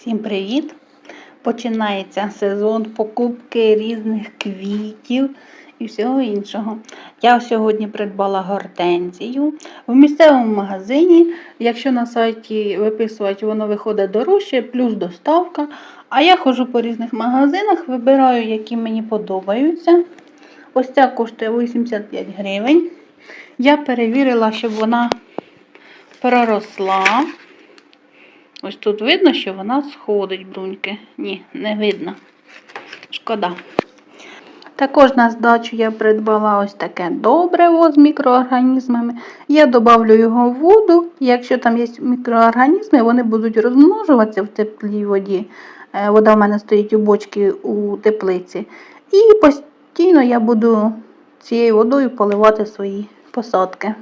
Всім привіт! Починається сезон покупки різних квітів і всього іншого. Я сьогодні придбала гортензію в місцевому магазині. Якщо на сайті виписувати, воно виходить дорожче, плюс доставка. А я ходжу по різних магазинах, вибираю, які мені подобаються. Ось ця коштує 85 гривень. Я перевірила, щоб вона проросла. Ось тут видно, що вона сходить, бруньки. Ні, не видно. Шкода. Також на здачу я придбала ось таке добриво з мікроорганізмами. Я додавлю його в воду. Якщо там є мікроорганізми, вони будуть розмножуватися в теплій воді. Е, Вода в мене стоїть у бочці у теплиці. І постійно я буду цією водою поливати свої посадки.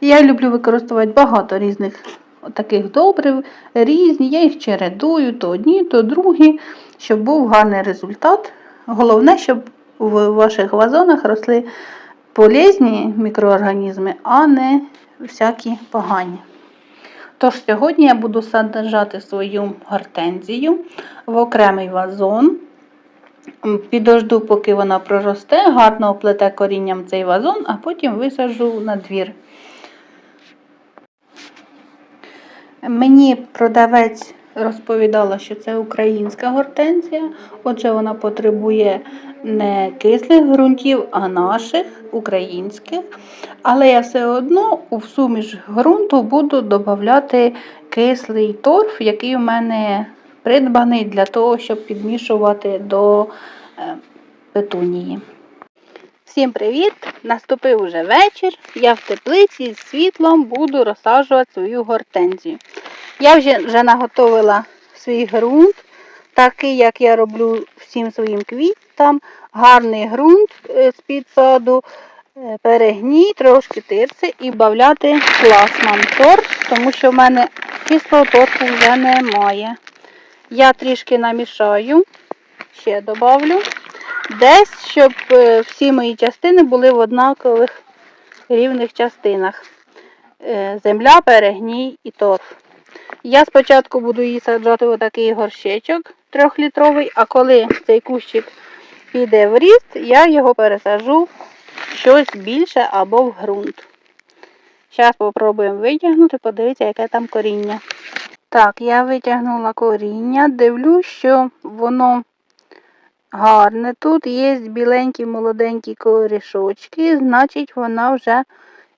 Я люблю використовувати багато різних таких добрив, різні. Я їх чередую, то одні, то другі, щоб був гарний результат. Головне, щоб в ваших вазонах росли полезні мікроорганізми, а не всякі погані. Тож сьогодні я буду саджати свою гортензію в окремий вазон. Підожду, поки вона проросте, гарно оплете корінням цей вазон, а потім висаджу на двір. Мені продавець розповідала, що це українська гортензія, отже, вона потребує не кислих ґрунтів, а наших, українських. Але я все одно у суміш ґрунту буду додати кислий торф, який у мене придбаний для того, щоб підмішувати до е, петунії. Всім привіт! Наступив уже вечір. Я в теплиці з світлом буду розсаджувати свою гортензію. Я вже, вже наготовила свій ґрунт, такий, як я роблю всім своїм квітам. Гарний ґрунт е, з під саду, е, перегній, трошки тирси і бавляти пластман торф, тому що в мене кислого торфу вже немає. Я трішки намішаю, ще додавлю. Десь, щоб е, всі мої частини були в однакових рівних частинах. Е, Земля, перегній і торф. Я спочатку буду її саджати в такий горщичок трьохлітровий, а коли цей кущик піде в ріст, я його пересажу в щось більше або в ґрунт. Зараз спробуємо витягнути, подивіться, яке там коріння. Так, я витягнула коріння, дивлюсь, що воно гарне. Тут є біленькі молоденькі корішочки, значить вона вже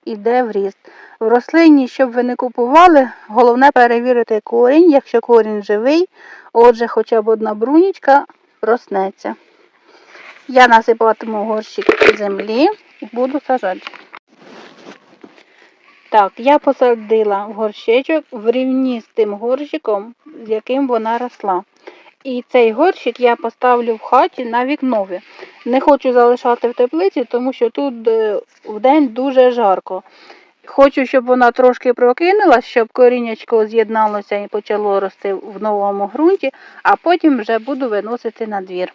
йде в ріст. В рослині, щоб ви не купували, головне перевірити корінь. Якщо корінь живий, отже, хоча б одна брунічка проснеться. Я насипатиму горщик землі і буду сажати. Так, я посадила в горщичок в рівні з тим горщиком, з яким вона росла. І цей горщик я поставлю в хаті на вікнові. Не хочу залишати в теплиці, тому що тут в вдень дуже жарко. Хочу, щоб вона трошки прокинулась, щоб корінечко з'єдналося і почало рости в новому ґрунті, а потім вже буду виносити на двір.